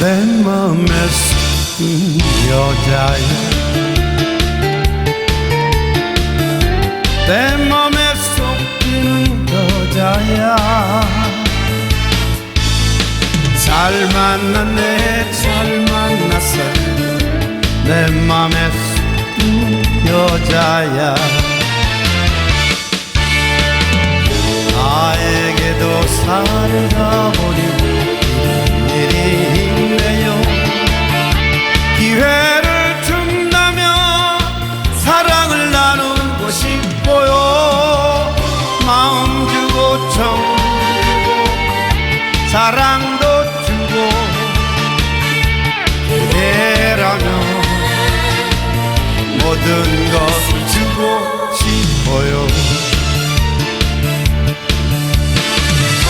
내 맘에 쏟은 여자야. 내 맘에 쏟는 여자야. 잘 만났네 잘 만났어. 내 맘에 쏟은 여자야 사랑도 주고 그대라면 모든 것을 주고 싶어요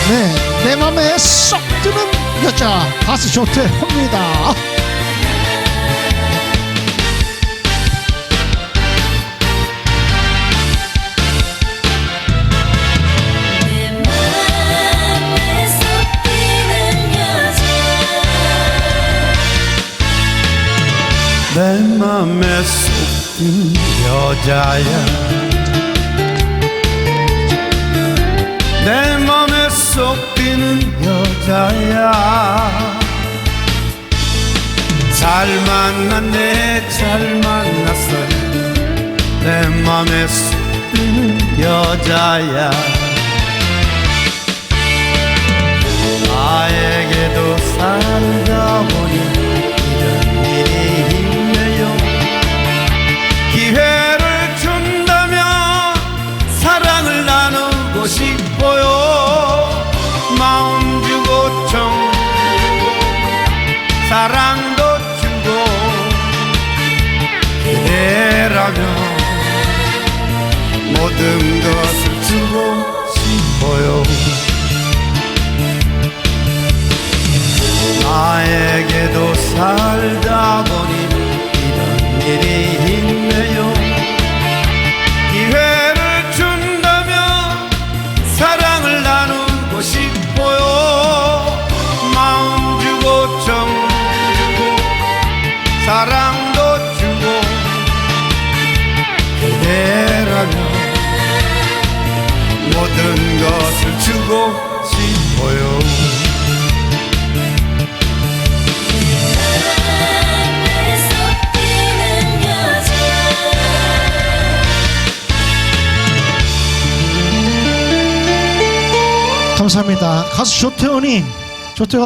네, 내 맘에 쏙 드는 여자 가수 조태호입니다. 내 맘에 쏟은 여자야. 내 맘에 쏟기는 여자야. 잘 만났네 잘 만났어 내 맘에 쏟는 여자야. 나에게도 살다 사랑도 주고 그대라면 모든 것을 감사합니다. 가수 조태훈이 조태훈